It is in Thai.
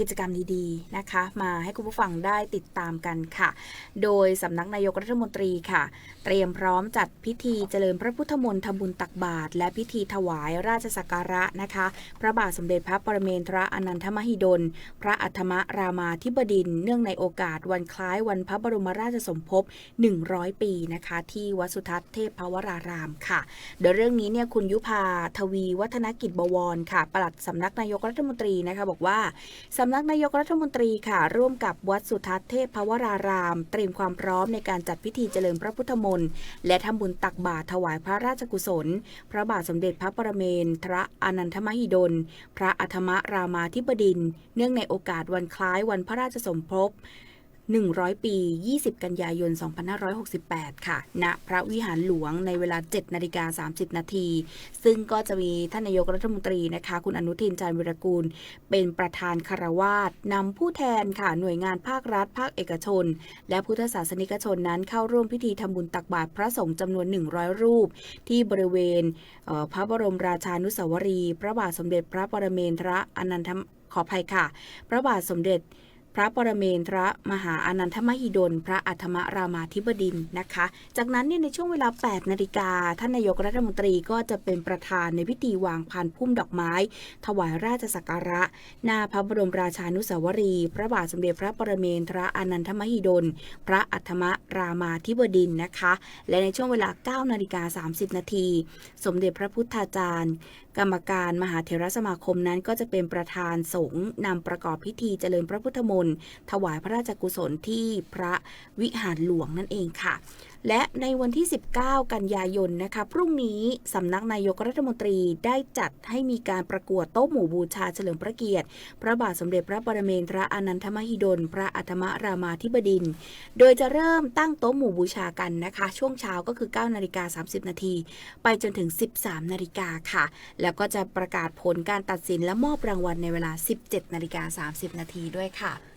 กิจกรรมดีๆนะคะ มาให้คุณผู้ฟังได้ติดตามกันค่ะ โดยสำนักนายกรัฐมนตรีค่ะ เตรียมพร้อมจัดพิธีเจริญพระพุทธมนต์ทำบุญตักบาตรและพิธีถวายราชสักการะนะคะ พระบาทสมเด็จพระปรเมนทรอนันทมหิดล พระอัฏฐมรามาธิบดิน เนื่องในโอกาสวันคล้ายวันพระบรมราชสมภพ 100 ปีนะคะ ที่วัดสุทัศน์เทพภวรารามค่ะเดี๋ยวเรื่องนี้เนี่ยคุณยุพาทวีวัฒนกิจบวรค่ะปลัดสำนักนายกรัฐมนตรีนะคะ บอกว่าสำนักนายกรัฐมนตรีค่ะ ร่วมกับวัดสุทัศน์เทพภวราราม เตรียมความพร้อมในการจัดพิธีเจริญพระพุทธมนต์และทำบุญตักบาตรถวายพระราชกุศล พระบาทสมเด็จพระปรเมนทรอนันทมหิดล พระอัฏฐมรามาธิบดิน เนื่องในโอกาสวันคล้ายวันพระราชสมภพ 100 ปี 20 กันยายน 2568 ค่ะ ณ พระวิหารหลวงในเวลา 7 นาฬิกา 30 นาที ซึ่งก็จะมีท่านนายกรัฐมนตรีนะคะ คุณอนุทินจารวิรกูล เป็นประธานคารวาสนำผู้แทนค่ะ หน่วยงานภาครัฐ ภาคเอกชน และพุทธศาสนิกชนนั้นเข้าร่วมพิธีทำบุญตักบาตรพระสงฆ์จำนวน 100 รูป ที่บริเวณเพระบรมราชานุสาวรีย์พระบาทสมเด็จพระปรเมนทรอนันทขออภัยค่ะ พระบาทสมเด็จ พระปรเมนทรมหาอนันทมหิดล พระอัฏฐมรามาธิบดินธ์นะคะ จากนั้นเนี่ยในช่วงเวลา 8 นาฬิกา ท่านนายกรัฐมนตรีก็จะเป็นประธานในพิธีวางพานพุ่มดอกไม้ ถวายราชสักการะ หน้าพระบรมราชานุสาวรีย์พระบาทสมเด็จพระปรเมนทรอนันทมหิดล พระอัฏฐมรามาธิบดินธ์นะคะ และในช่วงเวลา 9 นาฬิกา 30 นาที สมเด็จพระพุทธาจารย์ กรรมการมหาเถรสมาคมนั้นก็จะเป็นประธานสงฆ์นำประกอบพิธีเจริญพระพุทธมนต์ถวายพระราชกุศลที่พระวิหารหลวงนั่นเองค่ะ และในวันที่ 19 กันยายนนะคะพรุ่งนี้สำนักนายกรัฐมนตรีได้จัดให้มีการประกวดโต๊ะหมู่บูชาเฉลิมพระเกียรติ พระบาทสมเด็จพระปรเมนทรอนันทมหิดล พระอัฏฐมรามาธิบดิน โดยจะเริ่มตั้งโต๊ะหมู่บูชากันนะคะ ช่วงเช้าก็คือ 9 นาฬิกา 30 นาทีไปจนถึง 13 นาฬิกาค่ะ แล้วก็จะประกาศผลการตัดสินและมอบรางวัลในเวลา 17 นาฬิกา 30 นาทีด้วยค่ะ